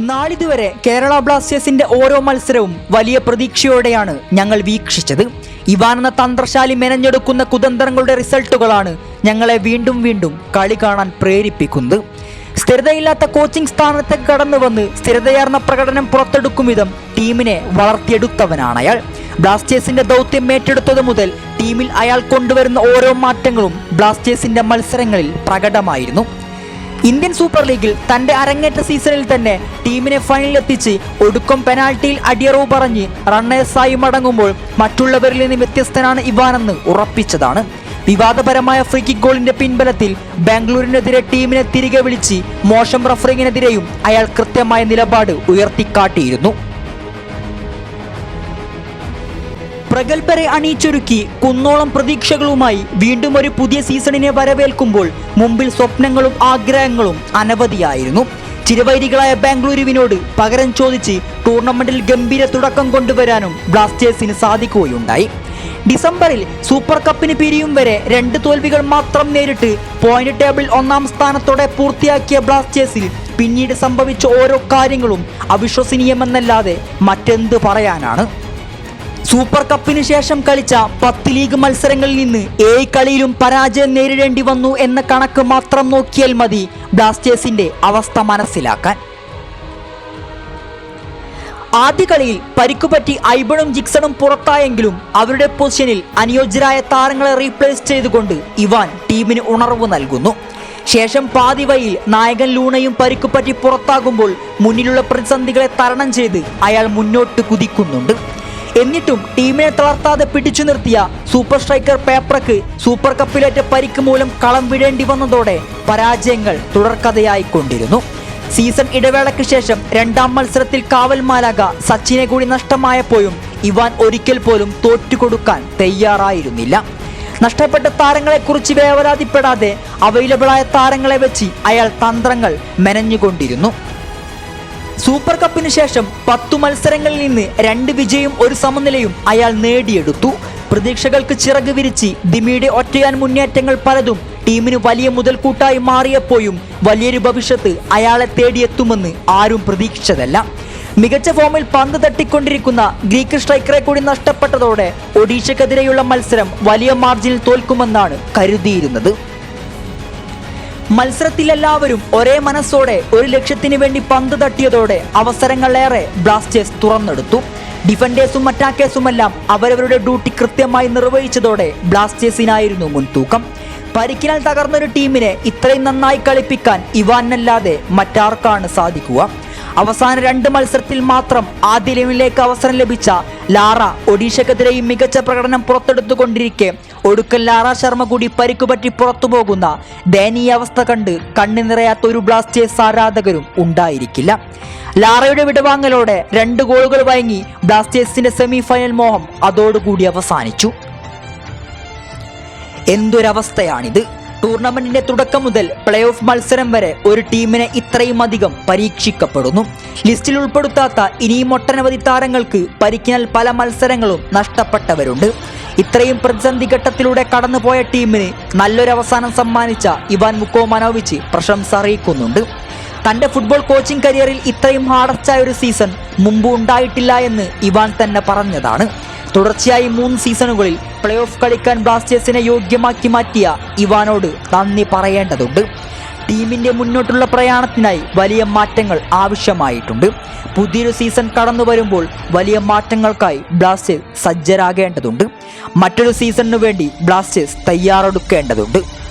നാളിതുവരെ കേരള ബ്ലാസ്റ്റേഴ്സിന്റെ ഓരോ മത്സരവും വലിയ പ്രതീക്ഷയോടെയാണ് ഞങ്ങൾ വീക്ഷിച്ചത്. ഇവാൻ എന്ന തന്ത്രശാലി മെനഞ്ഞെടുക്കുന്ന കുതന്ത്രങ്ങളുടെ റിസൾട്ടുകളാണ് ഞങ്ങളെ വീണ്ടും വീണ്ടും കളി കാണാൻ പ്രേരിപ്പിക്കുന്നത്. സ്ഥിരതയില്ലാത്ത കോച്ചിംഗ് സ്ഥാനത്തേക്ക് കടന്നു വന്ന് സ്ഥിരതയാർന്ന പ്രകടനം പുറത്തെടുക്കും വിധം ടീമിനെ വളർത്തിയെടുത്തവനാണ് അയാൾ. ബ്ലാസ്റ്റേഴ്സിന്റെ ദൗത്യം ഏറ്റെടുത്തത് മുതൽ ടീമിൽ അയാൾ കൊണ്ടുവരുന്ന ഓരോ മാറ്റങ്ങളും ബ്ലാസ്റ്റേഴ്സിന്റെ മത്സരങ്ങളിൽ പ്രകടമായിരുന്നു. ഇന്ത്യൻ സൂപ്പർ ലീഗിൽ തന്റെ അരങ്ങേറ്റ സീസണിൽ തന്നെ ടീമിനെ ഫൈനലിൽ എത്തിച്ച് ഒടുക്കം പെനാൽറ്റിയിൽ അടിയറവ് പറഞ്ഞ് റണ്ണേഴ്സായി മടങ്ങുമ്പോൾ മറ്റുള്ളവരിൽ നിന്ന് വ്യത്യസ്തനാണ് ഇവാനെന്ന് ഉറപ്പിച്ചതാണ്. വിവാദപരമായ ഫ്രീ കിക്ക് ഗോളിന്റെ പിൻബലത്തിൽ ബാംഗ്ലൂരിനെതിരെ ടീമിനെ തിരികെ വിളിച്ച് മോശം റഫറിങ്ങിനെതിരെയും അയാൾ കൃത്യമായ നിലപാട് ഉയർത്തിക്കാട്ടിയിരുന്നു. പ്രഗത്ഭരെ അണിയിച്ചൊരുക്കി കുന്നോളം പ്രതീക്ഷകളുമായി വീണ്ടും ഒരു പുതിയ സീസണിനെ വരവേൽക്കുമ്പോൾ മുമ്പിൽ സ്വപ്നങ്ങളും ആഗ്രഹങ്ങളും അനവധിയായിരുന്നു. ചിരവൈരികളായ ബാംഗ്ലൂരുവിനോട് പകരം ചോദിച്ച് ടൂർണമെന്റിൽ ഗംഭീര തുടക്കം കൊണ്ടുവരാനും ബ്ലാസ്റ്റേഴ്സിന് സാധിക്കുകയുണ്ടായി. ഡിസംബറിൽ സൂപ്പർ കപ്പിന് പിരിയും വരെ രണ്ട് തോൽവികൾ മാത്രം നേരിട്ട് പോയിന്റ് ടേബിൾ ഒന്നാം സ്ഥാനത്തോടെ പൂർത്തിയാക്കിയ ബ്ലാസ്റ്റേഴ്സിൽ പിന്നീട് സംഭവിച്ച ഓരോ കാര്യങ്ങളും അവിശ്വസനീയമെന്നല്ലാതെ മറ്റെന്ത് പറയാനാണ്? സൂപ്പർ കപ്പിന് ശേഷം കളിച്ച പത്ത് ലീഗ് മത്സരങ്ങളിൽ നിന്ന് ഏഴ് കളിയിലും പരാജയം നേരിടേണ്ടി വന്നു എന്ന കണക്ക് മാത്രം നോക്കിയാൽ മതി ബ്ലാസ്റ്റേഴ്സിന്റെ അവസ്ഥ മനസ്സിലാക്കാൻ. ആദ്യ കളിയിൽ പരിക്കുപറ്റി ഐബണും ജിക്സണും പുറത്തായെങ്കിലും അവരുടെ പൊസിഷനിൽ അനുയോജ്യരായ താരങ്ങളെ റീപ്ലേസ് ചെയ്തുകൊണ്ട് ഇവാൻ ടീമിന് ഉണർവ് നൽകുന്നു. ശേഷം പാതിവയിൽ നായകൻ ലൂണയും പരിക്കുപറ്റി പുറത്താകുമ്പോൾ മുന്നിലുള്ള പ്രതിസന്ധികളെ തരണം ചെയ്ത് അയാൾ മുന്നോട്ട് കുതിക്കുന്നുണ്ട്. എന്നിട്ടും ടീമിനെ തളർത്താതെ പിടിച്ചു നിർത്തിയ സൂപ്പർ സ്ട്രൈക്കർ പേപ്പറക്ക് സൂപ്പർ കപ്പിലേറ്റ പരിക്ക് മൂലം കളം വിടേണ്ടി വന്നതോടെ പരാജയങ്ങൾ തുടർക്കഥയായിക്കൊണ്ടിരുന്നു. സീസൺ ഇടവേളയ്ക്ക് ശേഷം രണ്ടാം മത്സരത്തിൽ കാവൽ മാലാക സച്ചിനെ കൂടി നഷ്ടമായപ്പോഴും ഇവാൻ ഒരിക്കൽ പോലും തോറ്റുകൊടുക്കാൻ തയ്യാറായിരുന്നില്ല. നഷ്ടപ്പെട്ട താരങ്ങളെക്കുറിച്ച് വേവലാതിപ്പെടാതെ അവൈലബിളായ താരങ്ങളെ വെച്ച് അയാൾ തന്ത്രങ്ങൾ മെനഞ്ഞുകൊണ്ടിരുന്നു. സൂപ്പർ കപ്പിന് ശേഷം പത്തു മത്സരങ്ങളിൽ നിന്ന് രണ്ട് വിജയവും ഒരു സമനിലയും അയാൾ നേടിയെടുത്തു. പ്രതീക്ഷകൾക്ക് ചിറക് വിരിച്ച് ദിമിയുടെ ഒറ്റയാൻ മുന്നേറ്റങ്ങൾ പലതും ടീമിന് വലിയ മുതൽക്കൂട്ടായി മാറിയപ്പോഴും വലിയൊരു ഭവിഷ്യത്ത് അയാളെ തേടിയെത്തുമെന്ന് ആരും പ്രതീക്ഷിച്ചതല്ല. മികച്ച ഫോമിൽ പന്ത് തട്ടിക്കൊണ്ടിരിക്കുന്ന ഗ്രീക്ക് സ്ട്രൈക്കറെ കൂടി നഷ്ടപ്പെട്ടതോടെ ഒഡീഷക്കെതിരെയുള്ള മത്സരം വലിയ മാർജിനിൽ തോൽക്കുമെന്നാണ് കരുതിയിരുന്നത്. മത്സരത്തിൽ എല്ലാവരും ഒരേ മനസ്സോടെ ഒരു ലക്ഷ്യത്തിന് വേണ്ടി പന്ത് തട്ടിയതോടെ അവസരങ്ങളേറെ ബ്ലാസ്റ്റേഴ്സ് തുറന്നെടുത്തു. ഡിഫൻഡേഴ്സും അറ്റാക്കേഴ്സുമെല്ലാം അവരവരുടെ ഡ്യൂട്ടി കൃത്യമായി നിർവഹിച്ചതോടെ ബ്ലാസ്റ്റേഴ്സിനായിരുന്നു മുൻതൂക്കം. പരിക്കിനാൽ തകർന്നൊരു ടീമിനെ ഇത്രയും നന്നായി കളിപ്പിക്കാൻ ഇവാനല്ലാതെ മറ്റാർക്കാണ് സാധിക്കുക? അവസാന രണ്ട് മത്സരത്തിൽ മാത്രം ആദ്യ ലെവലിലേക്ക് അവസരം ലഭിച്ച ലാറ ഒഡീഷക്കെതിരെയും മികച്ച പ്രകടനം പുറത്തെടുത്തുകൊണ്ടിരിക്കെ. ഒടുക്കൽ ലാറ ശർമ്മ കൂടി പരിക്കുപറ്റി പുറത്തു പോകുന്ന ദയനീയ അവസ്ഥ കണ്ട് കണ്ണു നിറയാത്ത ഒരു ബ്ലാസ്റ്റേഴ്സ് ആരാധകരും ഉണ്ടായിരിക്കില്ല. ലാറയുടെ വിടവാങ്ങലോടെ രണ്ട് ഗോളുകൾ വഴങ്ങി ബ്ലാസ്റ്റേഴ്സിന്റെ സെമി ഫൈനൽ മോഹം അതോടുകൂടി അവസാനിച്ചു. എന്തൊരവസ്ഥയാണിത്? ടൂർണമെന്റിന്റെ തുടക്കം മുതൽ പ്ലേ ഓഫ് മത്സരം വരെ ഒരു ടീമിനെ ഇത്രയും അധികം പരീക്ഷിക്കപ്പെടുന്നു. ലിസ്റ്റിൽ ഉൾപ്പെടുത്താത്ത ഇനിയും ഒട്ടനവധി താരങ്ങൾക്ക് പരിക്കിനാൽ പല മത്സരങ്ങളും നഷ്ടപ്പെട്ടവരുണ്ട്. ഇത്രയും പ്രതിസന്ധി ഘട്ടത്തിലൂടെ കടന്നുപോയ ടീമിന് നല്ലൊരു അവസാനം സമ്മാനിച്ച ഇവാൻ മുക്കോമനോവിച്ച് പ്രശംസ അറിയിക്കുന്നുണ്ട്. തന്റെ ഫുട്ബോൾ കോച്ചിംഗ് കരിയറിൽ ഇത്രയും ഹാർഡസ്റ്റായ ഒരു സീസൺ മുമ്പ് ഉണ്ടായിട്ടില്ല എന്ന് ഇവാൻ തന്നെ പറഞ്ഞതാണ്. തുടർച്ചയായി മൂന്ന് സീസണുകളിൽ പ്ലേ ഓഫ് കളിക്കാൻ ബ്ലാസ്റ്റേഴ്സിനെ യോഗ്യമാക്കി മാറ്റിയ ഇവാനോട് നന്ദി പറയേണ്ടതുണ്ട്. ടീമിന്റെ മുന്നോട്ടുള്ള പ്രയാണത്തിനായി വലിയ മാറ്റങ്ങൾ ആവശ്യമായിട്ടുണ്ട്. പുതിയൊരു സീസൺ കടന്നു വരുമ്പോൾ വലിയ മാറ്റങ്ങൾക്കായി ബ്ലാസ്റ്റേഴ്സ് സജ്ജരാകേണ്ടതുണ്ട്. മറ്റൊരു സീസണിനു വേണ്ടി ബ്ലാസ്റ്റേഴ്സ് തയ്യാറെടുക്കേണ്ടതുണ്ട്.